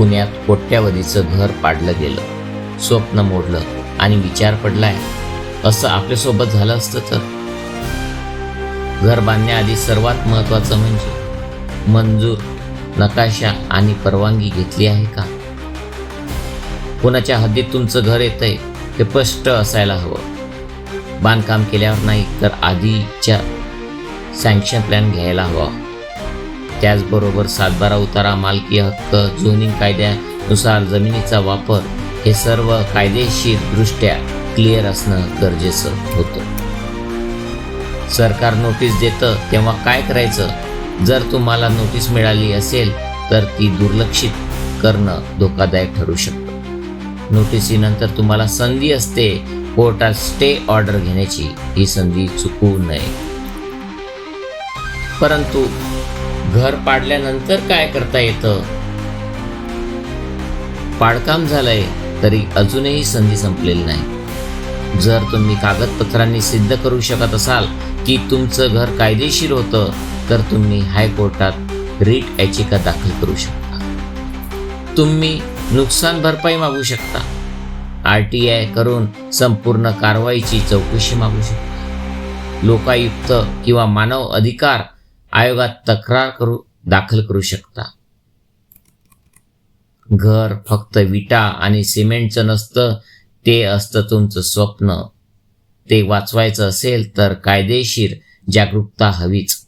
पुण्यात कोट्यावधीचं घर पाडलं गेलं. स्वप्न मोडलं आणि विचार पडलाय असं आपल्यासोबत झालं असतं तर? घर बांधण्याआधी सर्वात महत्वाचं म्हणजे मंजूर नकाशा आणि परवानगी घेतली आहे का? कोणाच्या हद्दीत तुमचं घर येतंय हे स्पष्ट असायला हवं. बांधकाम केल्यावर नाही तर आधीच्या सँक्शन प्लॅन घ्यायला हवा. त्याचबरोबर सातबारा उतारा मालकी हक्क झोनिंग कायद्यानुसार जमिनीचा वापर हे सर्व कायदेशीरदृष्ट्या क्लिअर असणं गरजेचं होतं. सरकार नोटीस देतं तेव्हा काय करायचं? जर तुम्हाला नोटीस मिळाली असेल तर ती दुर्लक्षित करणं धोकादायक ठरू शकतं. नोटिसीनंतर तुम्हाला संधी असते कोर्टात स्टे ऑर्डर घेण्याची. ही संधी चुकवू नये. परंतु घर पाडल्यानंतर काय करता येतं? पाडकाम झालंय तरी अजूनही संधी संपलेली नाही. जर तुम्ही कागदपत्रांनी सिद्ध करू शकत असाल की तुमचं घर कायदेशीर होतं तर तुम्ही हायकोर्टात रीट याचिका दाखल करू शकता. तुम्ही नुकसान भरपाई मागू शकता. आर टी आय करून संपूर्ण कारवाईची चौकशी मागू शकता. लोकायुक्त किंवा मानव अधिकार आयोगात तक्रार करू दाखल करू शकता. घर फक्त विटा आणि सिमेंटचं नसतं ते असतं तुमचं स्वप्न. ते वाचवायचं असेल तर कायदेशीर जागरूकता हवीच.